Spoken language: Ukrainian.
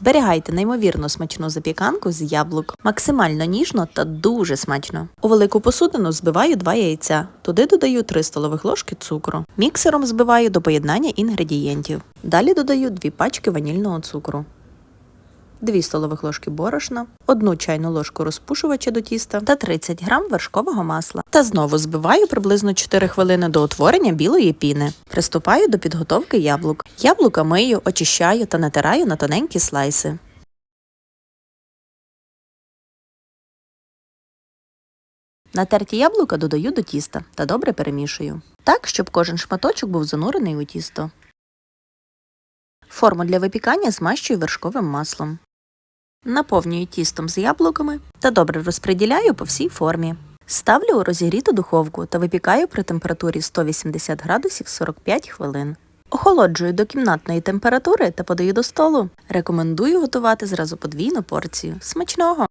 Зберігайте неймовірно смачну запіканку з яблук, максимально ніжно та дуже смачно. У велику посудину збиваю 2 яйця. Туди додаю 3 столових ложки цукру. Міксером збиваю до поєднання інгредієнтів. Далі додаю 2 пачки ванільного цукру. 2 столових ложки борошна, 1 чайну ложку розпушувача до тіста та 30 грам вершкового масла. Та знову збиваю приблизно 4 хвилини до утворення білої піни. Приступаю до підготовки яблук. Яблука мию, очищаю та натираю на тоненькі слайси. Натерті яблука додаю до тіста та добре перемішую. Так, щоб кожен шматочок був занурений у тісто. Форму для випікання змащую вершковим маслом. Наповнюю тістом з яблуками та добре розподіляю по всій формі. Ставлю у розігріту духовку та випікаю при температурі 180 градусів 45 хвилин. Охолоджую до кімнатної температури та подаю до столу. Рекомендую готувати зразу подвійну порцію. Смачного!